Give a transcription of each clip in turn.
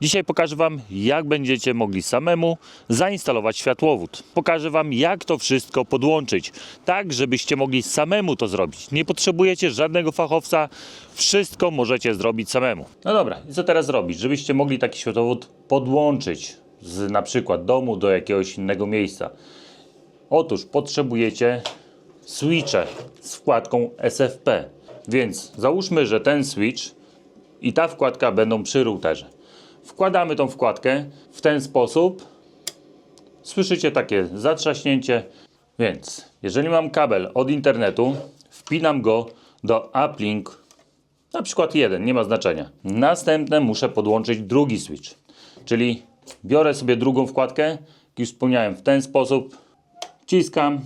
Dzisiaj pokażę Wam, jak będziecie mogli samemu zainstalować światłowód. Pokażę Wam, jak to wszystko podłączyć, tak żebyście mogli samemu to zrobić. Nie potrzebujecie żadnego fachowca, wszystko możecie zrobić samemu. No dobra, i co teraz zrobić? Żebyście mogli taki światłowód podłączyć z na przykład domu do jakiegoś innego miejsca. Otóż potrzebujecie switche z wkładką SFP. Więc załóżmy, że ten switch i ta wkładka będą przy routerze. Wkładamy tą wkładkę w ten sposób. Słyszycie takie zatrzaśnięcie. Więc jeżeli mam kabel od internetu, wpinam go do uplink, na przykład jeden, nie ma znaczenia. Następne muszę podłączyć drugi switch, czyli biorę sobie drugą wkładkę, jak już wspomniałem, w ten sposób wciskam,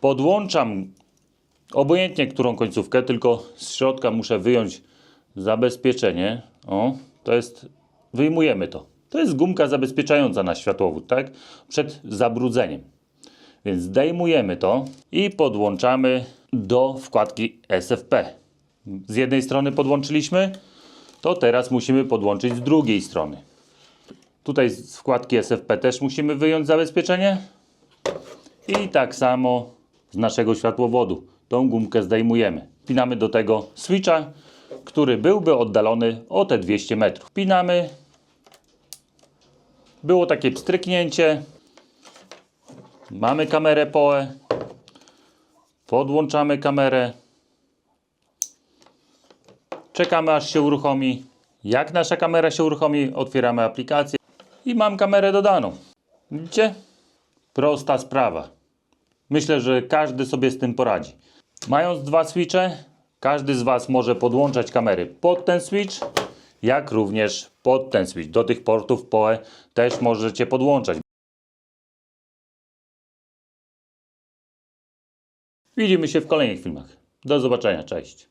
podłączam obojętnie którą końcówkę, tylko z środka muszę wyjąć zabezpieczenie. O, to jest, wyjmujemy to. To jest gumka zabezpieczająca na światłowód, tak? Przed zabrudzeniem. Więc zdejmujemy to i podłączamy do wkładki SFP. Z jednej strony podłączyliśmy, to teraz musimy podłączyć z drugiej strony. Tutaj z wkładki SFP też musimy wyjąć zabezpieczenie. I tak samo z naszego światłowodu. Tą gumkę zdejmujemy. Wpinamy do tego switcha, który byłby oddalony o te 200 metrów. Wpinamy. Było takie pstryknięcie. Mamy kamerę POE. Podłączamy kamerę. Czekamy aż się uruchomi. Jak nasza kamera się uruchomi, otwieramy aplikację i mam kamerę dodaną. Widzicie? Prosta sprawa. Myślę, że każdy sobie z tym poradzi. Mając dwa switche, każdy z Was może podłączać kamery pod ten switch, jak również pod ten switch. Do tych portów PoE też możecie podłączać. Widzimy się w kolejnych filmach. Do zobaczenia, cześć.